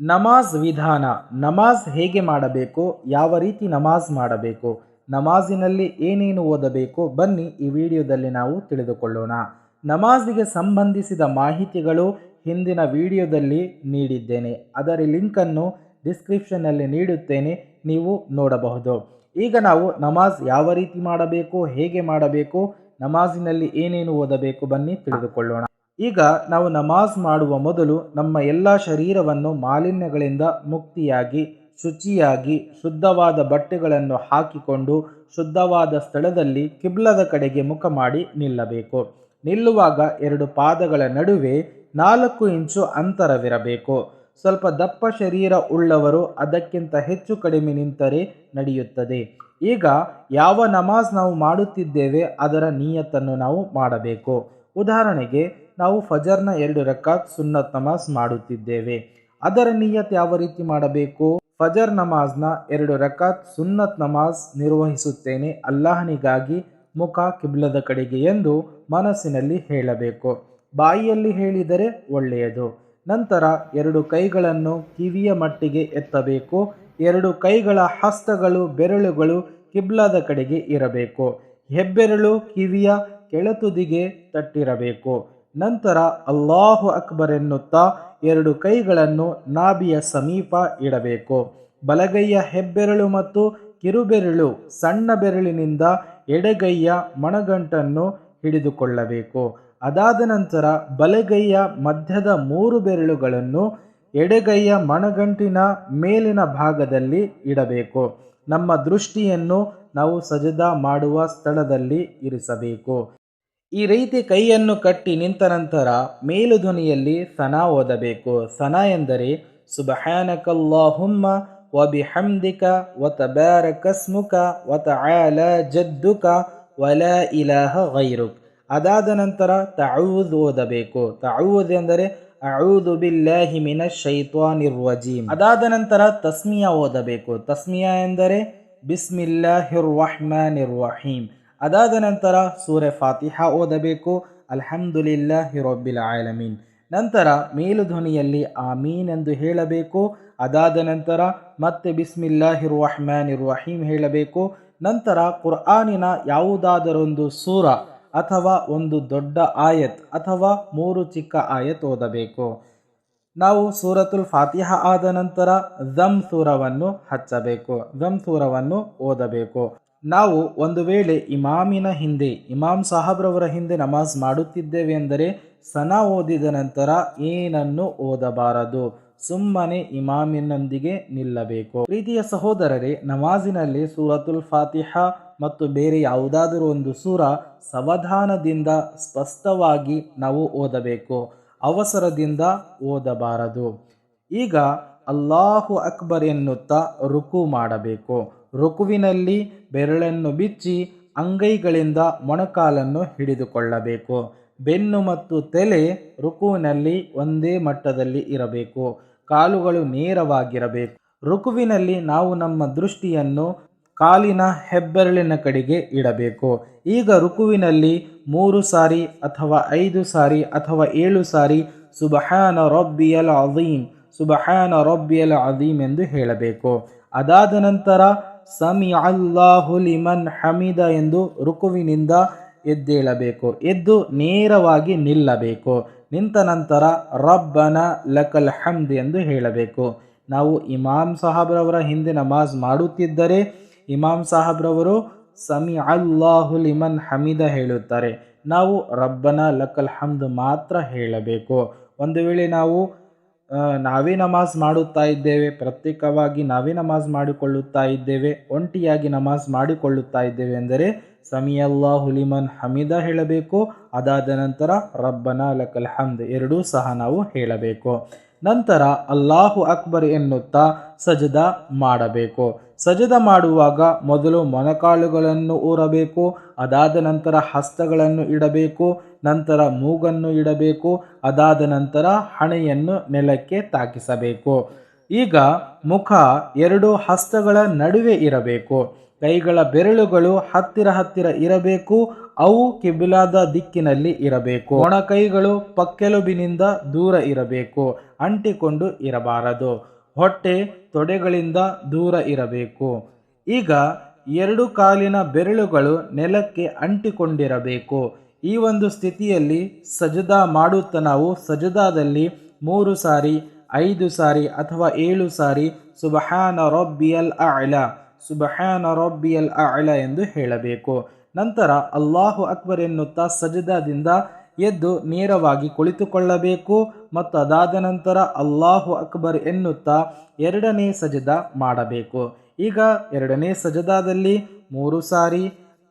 ನಮಾಜ್ ವಿಧಾನ, ನಮಾಜ್ ಹೇಗೆ ಮಾಡಬೇಕು, ಯಾವ ರೀತಿ ನಮಾಜ್ ಮಾಡಬೇಕು, ನಮಾಜಿನಲ್ಲಿ ಏನೇನು ಓದಬೇಕು, ಬನ್ನಿ ಈ ವಿಡಿಯೋದಲ್ಲಿ ನಾವು ತಿಳಿದುಕೊಳ್ಳೋಣ. ನಮಾಜಿಗೆ ಸಂಬಂಧಿಸಿದ ಮಾಹಿತಿಗಳು ಹಿಂದಿನ ವಿಡಿಯೋದಲ್ಲಿ ನೀಡಿದ್ದೇನೆ. ಅದರ ಲಿಂಕನ್ನು ಡಿಸ್ಕ್ರಿಪ್ಷನ್ನಲ್ಲಿ ನೀಡುತ್ತೇನೆ, ನೀವು ನೋಡಬಹುದು. ಈಗ ನಾವು ನಮಾಜ್ ಯಾವ ರೀತಿ ಮಾಡಬೇಕು, ಹೇಗೆ ಮಾಡಬೇಕು, ನಮಾಜಿನಲ್ಲಿ ಏನೇನು ಓದಬೇಕು ಬನ್ನಿ ತಿಳಿದುಕೊಳ್ಳೋಣ. ಈಗ ನಾವು ನಮಾಜ್ ಮಾಡುವ ಮೊದಲು ನಮ್ಮ ಎಲ್ಲ ಶರೀರವನ್ನು ಮಾಲಿನ್ಯಗಳಿಂದ ಮುಕ್ತಿಯಾಗಿ, ಶುಚಿಯಾಗಿ, ಶುದ್ಧವಾದ ಬಟ್ಟೆಗಳನ್ನು ಹಾಕಿಕೊಂಡು, ಶುದ್ಧವಾದ ಸ್ಥಳದಲ್ಲಿ ಕಿಬ್ಲದ ಕಡೆಗೆ ಮುಖ ಮಾಡಿ ನಿಲ್ಲಬೇಕು. ನಿಲ್ಲುವಾಗ ಎರಡು ಪಾದಗಳ ನಡುವೆ ನಾಲ್ಕು ಇಂಚು ಅಂತರವಿರಬೇಕು. ಸ್ವಲ್ಪ ದಪ್ಪ ಶರೀರ ಉಳ್ಳವರು ಅದಕ್ಕಿಂತ ಹೆಚ್ಚು ಕಡಿಮೆ ನಿಂತರೆ ನಡೆಯುತ್ತದೆ. ಈಗ ಯಾವ ನಮಾಜ್ ನಾವು ಮಾಡುತ್ತಿದ್ದೇವೆ ಅದರ ನಿಯತ್ತನ್ನು ನಾವು ಮಾಡಬೇಕು. ಉದಾಹರಣೆಗೆ ನಾವು ಫಜರ್ನ ಎರಡು ರಕಾತ್ ಸುನ್ನತ್ ನಮಾಜ್ ಮಾಡುತ್ತಿದ್ದೇವೆ. ಅದರ ನಿಯತ್ ಯಾವ ರೀತಿ ಮಾಡಬೇಕು? ಫಜರ್ ನಮಾಜ್ನ ಎರಡು ರಕಾತ್ ಸುನ್ನತ್ ನಮಾಜ್ ನಿರ್ವಹಿಸುತ್ತೇನೆ ಅಲ್ಲಾಹನಿಗಾಗಿ ಮುಖ ಕಿಬ್ಲದ ಕಡೆಗೆ ಎಂದು ಮನಸ್ಸಿನಲ್ಲಿ ಹೇಳಬೇಕು. ಬಾಯಿಯಲ್ಲಿ ಹೇಳಿದರೆ ಒಳ್ಳೆಯದು. ನಂತರ ಎರಡು ಕೈಗಳನ್ನು ಕಿವಿಯ ಮಟ್ಟಿಗೆ ಎತ್ತಬೇಕು. ಎರಡು ಕೈಗಳ ಹಸ್ತಗಳು, ಬೆರಳುಗಳು ಕಿಬ್ಲದ ಕಡೆಗೆ ಇರಬೇಕು. ಹೆಬ್ಬೆರಳು ಕಿವಿಯ ಕೆಳತುದಿಗೆ ತಟ್ಟಿರಬೇಕು. ನಂತರ ಅಲ್ಲಾಹು ಅಕ್ಬರ್ ಎನ್ನುತ್ತಾ ಎರಡು ಕೈಗಳನ್ನು ನಾಭಿಯ ಸಮೀಪ ಇಡಬೇಕು. ಬಲಗೈಯ ಹೆಬ್ಬೆರಳು ಮತ್ತು ಕಿರುಬೆರಳು ಸಣ್ಣ ಬೆರಳಿನಿಂದ ಎಡಗೈಯ ಮಣಗಂಟನ್ನು ಹಿಡಿದುಕೊಳ್ಳಬೇಕು. ಅದಾದ ನಂತರ ಬಲಗೈಯ ಮಧ್ಯದ ಮೂರು ಬೆರಳುಗಳನ್ನು ಎಡಗೈಯ ಮಣಗಂಟಿನ ಮೇಲಿನ ಭಾಗದಲ್ಲಿ ಇಡಬೇಕು. ನಮ್ಮ ದೃಷ್ಟಿಯನ್ನು ನಾವು ಸಜದ ಮಾಡುವ ಸ್ಥಳದಲ್ಲಿ ಇರಿಸಬೇಕು. ಈ ರೀತಿ ಕೈಯನ್ನು ಕಟ್ಟಿ ನಿಂತ ನಂತರ ಮೇಲು ಧ್ವನಿಯಲ್ಲಿ ಸನಾ ಓದಬೇಕು. ಸನಾ ಎಂದರೆ ಸುಬಹಾನಕಲ್ಲಾಹುಮ್ಮ ವ ವತ ಬ್ಯಾರ ಕಸ್ಮುಕ ವತ ಆಲ ಜದ್ದುಕ ವಲ ಇಲಹ ಗೈರುಕ್. ಅದಾದ ನಂತರ ತಾವೂದ್ ಓದಬೇಕು. ತಾವೂದ್ ಎಂದರೆ ಅಳುದು ಬಿಲ್ಲಾಹಿ ಹಿಮಿನ ಶೈತ್ವಾ ರಜೀಮ್. ಅದಾದ ನಂತರ ತಸ್ಮಿಯಾ ಓದಬೇಕು. ತಸ್ಮಿಯಾ ಎಂದರೆ ಬಿಸ್ಮಿಲ್ಲಾ ಹಿರ್ವಾಹ್ಮ ರಹೀಮ್. ಅದಾದ ನಂತರ ಸೂರೆ ಫಾತಿಹಾ ಓದಬೇಕು. ಅಲ್ಹಮ್ದುಲಿಲ್ಲಾ ಹಿರೋಬಿಲ್ ಆಲಮೀನ್. ನಂತರ ಮೇಲು ಧ್ವನಿಯಲ್ಲಿ ಆಮೀನ್ ಎಂದು ಹೇಳಬೇಕು. ಅದಾದ ನಂತರ ಮತ್ತೆ ಬಿಸ್ಮಿಲ್ಲಾ ಹಿರ್ವಾಹ್ಮ್ಯಾನ್ ಇರ್ವಾಹೀಮ್ ಹೇಳಬೇಕು. ನಂತರ ಕುರ್ಆನಿನ ಯಾವುದಾದರೊಂದು ಸೂರ ಅಥವಾ ಒಂದು ದೊಡ್ಡ ಆಯತ್ ಅಥವಾ ಮೂರು ಚಿಕ್ಕ ಆಯತ್ ಓದಬೇಕು. ನಾವು ಸೂರತುಲ್ ಫಾತಿಹ ಆದ ನಂತರ ಝಮ್ ಸೂರವನ್ನು ಹಚ್ಚಬೇಕು. ಝಮ್ ಸೂರವನ್ನು ಓದಬೇಕು. ನಾವು ಒಂದು ವೇಳೆ ಇಮಾಮಿನ ಹಿಂದೆ, ಇಮಾಮ್ ಸಾಹಬ್ರವರ ಹಿಂದೆ ನಮಾಜ್ ಮಾಡುತ್ತಿದ್ದೇವೆ ಎಂದರೆ ಸನ ಓದಿದ ನಂತರ ಏನನ್ನು ಓದಬಾರದು. ಸುಮ್ಮನೆ ಇಮಾಮಿನೊಂದಿಗೆ ನಿಲ್ಲಬೇಕು. ಪ್ರೀತಿಯ ಸಹೋದರರೇ, ನಮಾಜಿನಲ್ಲಿ ಸೂರತುಲ್ ಫಾತಿಹ ಮತ್ತು ಬೇರೆ ಯಾವುದಾದರೂ ಒಂದು ಸೂರ ಸವಧಾನದಿಂದ ಸ್ಪಷ್ಟವಾಗಿ ನಾವು ಓದಬೇಕು. ಅವಸರದಿಂದ ಓದಬಾರದು. ಈಗ ಅಲ್ಲಾಹು ಅಕ್ಬರ್ ಎನ್ನುತ್ತಾ ರುಕು ಮಾಡಬೇಕು. ರುಕುವಿನಲ್ಲಿ ಬೆರಳನ್ನು ಬಿಚ್ಚಿ ಅಂಗೈಗಳಿಂದ ಮೊಣಕಾಲನ್ನು ಹಿಡಿದುಕೊಳ್ಳಬೇಕು. ಬೆನ್ನು ಮತ್ತು ತಲೆ ರುಕುವಿನಲ್ಲಿ ಒಂದೇ ಮಟ್ಟದಲ್ಲಿ ಇರಬೇಕು. ಕಾಲುಗಳು ನೇರವಾಗಿರಬೇಕು. ರುಕುವಿನಲ್ಲಿ ನಾವು ನಮ್ಮ ದೃಷ್ಟಿಯನ್ನು ಕಾಲಿನ ಹೆಬ್ಬೆರಳಿನ ಕಡೆಗೆ ಇಡಬೇಕು. ಈಗ ರುಕುವಿನಲ್ಲಿ ಮೂರು ಸಾರಿ ಅಥವಾ ಐದು ಸಾರಿ ಅಥವಾ ಏಳು ಸಾರಿ ಸುಬಹಾನ ರಬ್ಬಿಯಲ್ ಅಜೀಮ್ ಸುಬಹಾನ ರಬ್ಬಿಯಲ್ ಅಜೀಮ್ ಎಂದು ಹೇಳಬೇಕು. ಅದಾದ ನಂತರ ಸಮಿ ಅಲ್ಲಾಹು ಲಿಮನ್ ಹಮೀದ ಎಂದು ರುಕುವಿನಿಂದ ಎದ್ದೇಳಬೇಕು. ಎದ್ದು ನೇರವಾಗಿ ನಿಲ್ಲಬೇಕು. ನಿಂತ ನಂತರ ರಬ್ಬನ ಲಕಲ್ ಹಮ್ದ್ ಎಂದು ಹೇಳಬೇಕು. ನಾವು ಇಮಾಮ್ ಸಾಹಬ್ರವರ ಹಿಂದೆ ನಮಾಜ್ ಮಾಡುತ್ತಿದ್ದರೆ ಇಮಾಮ್ ಸಾಹಬ್ರವರು ಸಮಿ ಅಲ್ಲಾಹು ಲಿಮನ್ ಹಮೀದ ಹೇಳುತ್ತಾರೆ. ನಾವು ರಬ್ಬನ ಲಕಲ್ ಹಮ್ದ್ ಮಾತ್ರ ಹೇಳಬೇಕು. ಒಂದು ವೇಳೆ ನಾವು ನಾವೇ ನಮಾಜ್ ಮಾಡುತ್ತಾ ಇದ್ದೇವೆ, ಪ್ರತ್ಯೇಕವಾಗಿ ನಾವೇ ನಮಾಜ್ ಮಾಡಿಕೊಳ್ಳುತ್ತಾ ಇದ್ದೇವೆ, ಒಂಟಿಯಾಗಿ ನಮಾಜ್ ಮಾಡಿಕೊಳ್ಳುತ್ತಾ ಇದ್ದೇವೆ ಎಂದರೆ ಸಮಿಯಲ್ಲಾ ಹುಲಿಮನ್ ಹಮೀದ ಹೇಳಬೇಕು, ಅದಾದ ನಂತರ ರಬ್ಬನ ಲಕಲ್ ಹಮ್ದ್ ಎರಡೂ ಸಹ ನಾವು ಹೇಳಬೇಕು. ನಂತರ ಅಲ್ಲಾಹು ಅಕ್ಬರ್ ಎನ್ನುತ್ತಾ ಸಜದ ಮಾಡಬೇಕು. ಸಜದ ಮಾಡುವಾಗ ಮೊದಲು ಮೊಣಕಾಲುಗಳನ್ನು ಊರಬೇಕು, ಅದಾದ ನಂತರ ಹಸ್ತಗಳನ್ನು ಇಡಬೇಕು, ನಂತರ ಮೂಗನ್ನು ಇಡಬೇಕು, ಅದಾದ ನಂತರ ಹಣೆಯನ್ನು ನೆಲಕ್ಕೆ ತಾಕಿಸಬೇಕು. ಈಗ ಮುಖ ಎರಡು ಹಸ್ತಗಳ ನಡುವೆ ಇರಬೇಕು. ಕೈಗಳ ಬೆರಳುಗಳು ಹತ್ತಿರ ಹತ್ತಿರ ಇರಬೇಕು, ಅವು ಕಿಬಿಲಾದ ದಿಕ್ಕಿನಲ್ಲಿ ಇರಬೇಕು. ಒಣ ಕೈಗಳು ಪಕ್ಕೆಲುಬಿನಿಂದ ದೂರ ಇರಬೇಕು, ಅಂಟಿಕೊಂಡು ಇರಬಾರದು. ಹೊಟ್ಟೆ ತೊಡೆಗಳಿಂದ ದೂರ ಇರಬೇಕು. ಈಗ ಎರಡು ಕಾಲಿನ ಬೆರಳುಗಳು ನೆಲಕ್ಕೆ ಅಂಟಿಕೊಂಡಿರಬೇಕು. ಈ ಒಂದು ಸ್ಥಿತಿಯಲ್ಲಿ ಸಜದಾ ಮಾಡುತ್ತಾ ನಾವು ಸಜದಾದಲ್ಲಿ ಮೂರು ಸಾರಿ, ಐದು ಸಾರಿ ಅಥವಾ ಏಳು ಸಾರಿ ಸುಬಹಾನ ರೊಬ್ಬಿಯಲ್ ಅಳ ಸುಬಹಾನ ರೊಬ್ಬಿಯಲ್ ಅಳ ಎಂದು ಹೇಳಬೇಕು. ನಂತರ ಅಲ್ಲಾಹು ಅಕ್ಬರ್ ಎನ್ನುತ್ತಾ ಸಜದಾದಿಂದ ಎದ್ದು ನೇರವಾಗಿ ಕುಳಿತುಕೊಳ್ಳಬೇಕು ಮತ್ತು ಅದಾದ ನಂತರ ಅಲ್ಲಾಹು ಅಕ್ಬರ್ ಎನ್ನುತ್ತಾ ಎರಡನೇ ಸಜದ ಮಾಡಬೇಕು. ಈಗ ಎರಡನೇ ಸಜದಾದಲ್ಲಿ ಮೂರು ಸಾರಿ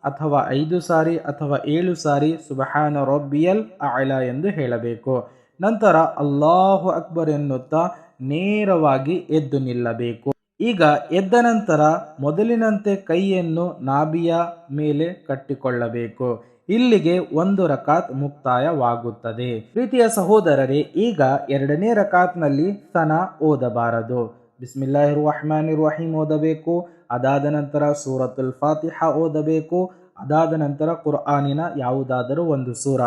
ಅಥವಾ ಐದು ಸಾರಿ ಅಥವಾ ಏಳು ಸಾರಿ ಸುಬಹಾನ ರೊಬ್ಬಿಯಲ್ ಆಯ್ಲ ಎಂದು ಹೇಳಬೇಕು. ನಂತರ ಅಲ್ಲಾಹು ಅಕ್ಬರ್ ಎನ್ನುತ್ತಾ ನೇರವಾಗಿ ಎದ್ದು ನಿಲ್ಲಬೇಕು. ಈಗ ಎದ್ದ ನಂತರ ಮೊದಲಿನಂತೆ ಕೈಯನ್ನು ನಾಭಿಯ ಮೇಲೆ ಕಟ್ಟಿಕೊಳ್ಳಬೇಕು. ಇಲ್ಲಿಗೆ ಒಂದು ರಕಾತ್ ಮುಕ್ತಾಯವಾಗುತ್ತದೆ. ಪ್ರೀತಿಯ ಸಹೋದರರೇ, ಈಗ ಎರಡನೇ ರಕಾತ್ನಲ್ಲಿ ಸನ ಓದಬಾರದು. ಬಿಸ್ಮಿಲ್ಲಾ ರಹಮಾನ್ ರಹೀಮ್ ಓದಬೇಕು, ಅದಾದ ನಂತರ ಸೂರತುಲ್ ಫಾತಿಹ ಓದಬೇಕು, ಅದಾದ ನಂತರ ಕುರ್ಆನಿನ ಯಾವುದಾದರೂ ಒಂದು ಸೂರ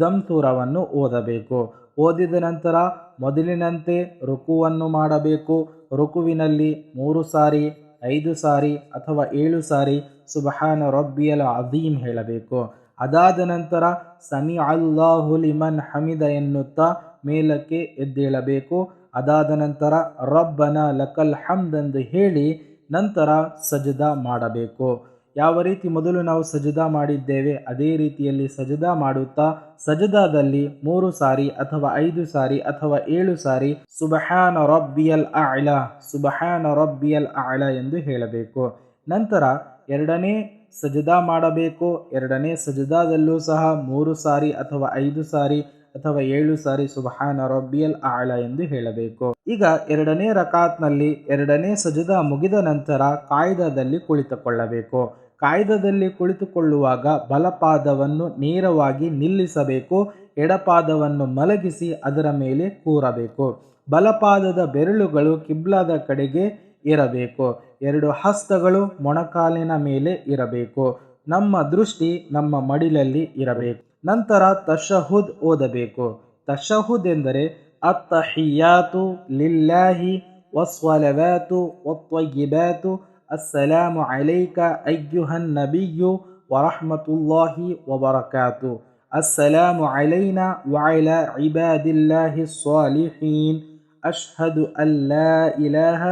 ದಮ್ ಸೂರವನ್ನು ಓದಬೇಕು. ಓದಿದ ನಂತರ ಮೊದಲಿನಂತೆ ರುಕುವನ್ನು ಮಾಡಬೇಕು. ರುಕುವಿನಲ್ಲಿ ಮೂರು ಸಾರಿ, ಐದು ಸಾರಿ ಅಥವಾ ಏಳು ಸಾರಿ ಸುಬಹಾನ ರಬ್ಬಿಯಲ್ ಅಧೀಮ್ ಹೇಳಬೇಕು. ಅದಾದ ನಂತರ ಸಮಿ ಅಲ್ಲಾಹು ಲಿಮನ್ ಹಮಿದ ಎನ್ನುತ್ತಾ ಮೇಲಕ್ಕೆ ಎದ್ದೇಳಬೇಕು. ಅದಾದ ನಂತರ ರಬ್ಬನ ಲಕಲ್ ಹಮ್ದ್ ಎಂದು ಹೇಳಿ ನಂತರ ಸಜದ ಮಾಡಬೇಕು. ಯಾವ ರೀತಿ ಮೊದಲು ನಾವು ಸಜದ ಮಾಡಿದ್ದೇವೆ, ಅದೇ ರೀತಿಯಲ್ಲಿ ಸಜದ ಮಾಡುತ್ತಾ ಸಜದಾದಲ್ಲಿ ಮೂರು ಸಾರಿ ಅಥವಾ ಐದು ಸಾರಿ ಅಥವಾ ಏಳು ಸಾರಿ ಸುಬಹಾನ ರಬ್ಬಿಯಲ್ ಅಳ ಸುಬಹಾನ ರಬ್ಬಿಯಲ್ ಅಳ ಎಂದು ಹೇಳಬೇಕು. ನಂತರ ಎರಡನೇ ಸಜದಾ ಮಾಡಬೇಕು. ಎರಡನೇ ಸಜದಾದಲ್ಲೂ ಸಹ ಮೂರು ಸಾರಿ ಅಥವಾ ಐದು ಸಾರಿ ಅಥವಾ ಏಳು ಸಾರಿ ಸುಬಹಾನ ರಬ್ಬಿಯಲ್ ಆಳ ಎಂದು ಹೇಳಬೇಕು. ಈಗ ಎರಡನೇ ರಕಾತ್ನಲ್ಲಿ ಎರಡನೇ ಸಜದ ಮುಗಿದ ನಂತರ ಕಾಯ್ದದಲ್ಲಿ ಕುಳಿತುಕೊಳ್ಳಬೇಕು. ಕಾಯ್ದದಲ್ಲಿ ಕುಳಿತುಕೊಳ್ಳುವಾಗ ಬಲಪಾದವನ್ನು ನೇರವಾಗಿ ನಿಲ್ಲಿಸಬೇಕು. ಎಡಪಾದವನ್ನು ಮಲಗಿಸಿ ಅದರ ಮೇಲೆ ಕೂರಬೇಕು. ಬಲಪಾದದ ಬೆರಳುಗಳು ಕಿಬ್ಲಾದ ಕಡೆಗೆ ಇರಬೇಕು ಎರಡು ಹಸ್ತಗಳು ಮೊಣಕಾಲಿನ ಮೇಲೆ ಇರಬೇಕು. ನಮ್ಮ ದೃಷ್ಟಿ ನಮ್ಮ ಮಡಿಲಲ್ಲಿ ಇರಬೇಕು. ನಂತರ ತಶಹುದ್ ಓದಬೇಕು. ತಶಹುದ್ ಎಂದರೆ ಅತ್ತಹಿಯಾತು ಲಿಲ್ಲಾಹಿ ವಸ್ವಲವಾತು ವತ್ವಯ್ಯಿಬಾತು ಅಸ್ಸಲಾಮು ಅಲೈಕ ಅಯ್ಯುಹನ್ ನಬಿಯು ವರಹಮತುಲ್ಲಾಹಿ ವಬರಕಾತು. ಅಸ್ಸಲಾಮು ಅಲೈನ ವಾಯ್ಲ ಇಬಾದಿಲ್ಲಾಹಿ ಸ್ವಾಲಿಹೀನ್ ಅಶ್ಹದು ಅಲ್ಲ ಇಲಾಹ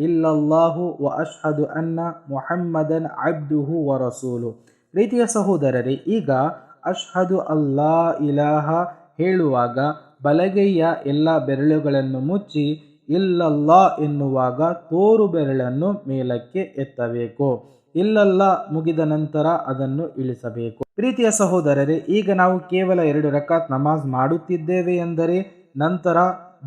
ಇಲ್ಲಲ್ಲಾಹು ವ ಅಶ್ಹದು ಅನ್ನ ಮುಹಮ್ಮದನ್ ಅಬ್ದುಹು ವ ರಸೂಲು. ಪ್ರೀತಿಯ ಸಹೋದರರೇ, ಈಗ ಅಶ್ಹದು ಅಲ್ಲಾ ಇಲಾಹ ಹೇಳುವಾಗ ಬಲಗೈಯ ಎಲ್ಲ ಬೆರಳುಗಳನ್ನು ಮುಚ್ಚಿ ಇಲ್ಲಲ್ಲಾ ಎನ್ನುವಾಗ ತೋರು ಬೆರಳನ್ನು ಮೇಲಕ್ಕೆ ಎತ್ತಬೇಕು. ಇಲ್ಲಲ್ಲ ಮುಗಿದ ನಂತರ ಅದನ್ನು ಇಳಿಸಬೇಕು. ಪ್ರೀತಿಯ ಸಹೋದರರೇ, ಈಗ ನಾವು ಕೇವಲ ಎರಡು ರಕಾತ್ ನಮಾಜ್ ಮಾಡುತ್ತಿದ್ದೇವೆ ಎಂದರೆ, ನಂತರ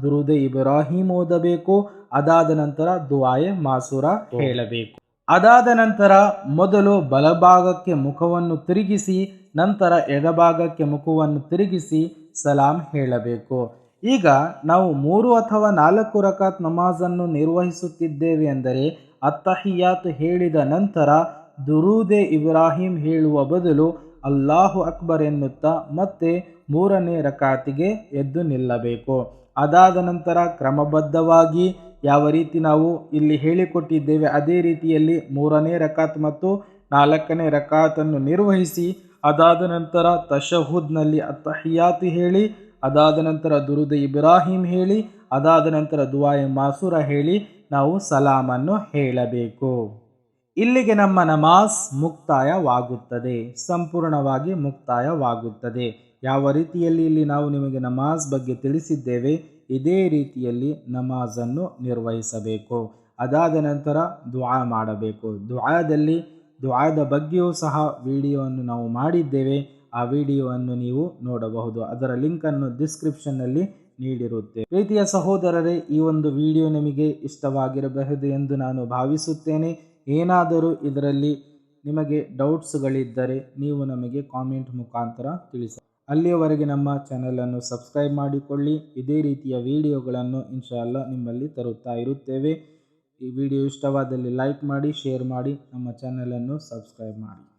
ದುರುದೆ ಇಬ್ರಾಹಿಂ ಓದಬೇಕು ಅದಾದ ನಂತರ ದುವಾಯೆ ಮಾಸುರ ಹೇಳಬೇಕು. ಅದಾದ ನಂತರ ಮೊದಲು ಬಲಭಾಗಕ್ಕೆ ಮುಖವನ್ನು ತಿರುಗಿಸಿ ನಂತರ ಎಡಭಾಗಕ್ಕೆ ಮುಖವನ್ನು ತಿರುಗಿಸಿ ಸಲಾಂ ಹೇಳಬೇಕು. ಈಗ ನಾವು ಮೂರು ಅಥವಾ ನಾಲ್ಕು ರಕಾತ್ ನಮಾಜನ್ನು ನಿರ್ವಹಿಸುತ್ತಿದ್ದೇವೆ ಎಂದರೆ ಅತ್ತಹಿಯಾತ್ ಹೇಳಿದ ನಂತರ ದುರೂದೆ ಇಬ್ರಾಹಿಂ ಹೇಳುವ ಬದಲು ಅಲ್ಲಾಹು ಅಕ್ಬರ್ ಎನ್ನುತ್ತಾ ಮತ್ತೆ ಮೂರನೇ ರಕಾತಿಗೆ ಎದ್ದು ನಿಲ್ಲಬೇಕು. ಅದಾದ ನಂತರ ಕ್ರಮಬದ್ಧವಾಗಿ ಯಾವ ರೀತಿ ನಾವು ಇಲ್ಲಿ ಹೇಳಿಕೊಟ್ಟಿದ್ದೇವೆ, ಅದೇ ರೀತಿಯಲ್ಲಿ ಮೂರನೇ ರಕಾತ್ ಮತ್ತು ನಾಲ್ಕನೇ ರಕಾತನ್ನು ನಿರ್ವಹಿಸಿ, ಅದಾದ ನಂತರ ತಶಹುದ್ನಲ್ಲಿ ಅತ್ತಹಿಯಾತ್ ಹೇಳಿ, ಅದಾದ ನಂತರ ದುರುದ ಇಬ್ರಾಹಿಂ ಹೇಳಿ, ಅದಾದ ನಂತರ ದುವಾಯಿ ಮಾಸುರ ಹೇಳಿ ನಾವು ಸಲಾಮನ್ನು ಹೇಳಬೇಕು. ಇಲ್ಲಿಗೆ ನಮ್ಮ ನಮಾಜ್ ಮುಕ್ತಾಯವಾಗುತ್ತದೆ, ಸಂಪೂರ್ಣವಾಗಿ ಮುಕ್ತಾಯವಾಗುತ್ತದೆ. ಯಾವ ರೀತಿಯಲ್ಲಿ ಇಲ್ಲಿ ನಾವು ನಿಮಗೆ ನಮಾಜ್ ಬಗ್ಗೆ ತಿಳಿಸಿದ್ದೇವೆ, ಇದೇ ರೀತಿಯಲ್ಲಿ ನಮಾಜನ್ನು ನಿರ್ವಹಿಸಬೇಕು. ಅದಾದ ನಂತರ ದುಆ ಮಾಡಬೇಕು. ದುಆದಲ್ಲಿ, ದುಆದ ಬಗ್ಗೆಯೂ ಸಹ ವಿಡಿಯೋವನ್ನು ನಾವು ಮಾಡಿದ್ದೇವೆ. ಆ ವಿಡಿಯೋವನ್ನು ನೀವು ನೋಡಬಹುದು. ಅದರ ಲಿಂಕನ್ನು ಡಿಸ್ಕ್ರಿಪ್ಷನ್ನಲ್ಲಿ ನೀಡಿರುತ್ತೆ ಪ್ರೀತಿಯ ಸಹೋದರರೇ, ಈ ಒಂದು ವಿಡಿಯೋ ನಿಮಗೆ ಇಷ್ಟವಾಗಿರಬಹುದು ಎಂದು ನಾನು ಭಾವಿಸುತ್ತೇನೆ. ಏನಾದರೂ ಇದರಲ್ಲಿ ನಿಮಗೆ ಡೌಟ್ಸ್ಗಳಿದ್ದರೆ ನೀವು ನಮಗೆ ಕಾಮೆಂಟ್ ಮುಖಾಂತರ ತಿಳಿಸಿ ಅಲ್ಲಿಯವರೆಗೆ ನಮ್ಮ ಚಾನಲನ್ನು ಸಬ್ಸ್ಕ್ರೈಬ್ ಮಾಡಿಕೊಳ್ಳಿ. ಇದೇ ರೀತಿಯ ವಿಡಿಯೋಗಳನ್ನು ಇನ್ಶಾಲ್ಲ ನಿಮ್ಮಲ್ಲಿ ತರುತ್ತಾ ಇರುತ್ತೇವೆ. ಈ ವಿಡಿಯೋ ಇಷ್ಟವಾದಲ್ಲಿ ಲೈಕ್ ಮಾಡಿ ಶೇರ್ ಮಾಡಿ, ನಮ್ಮ ಚಾನಲನ್ನು ಸಬ್ಸ್ಕ್ರೈಬ್ ಮಾಡಿ.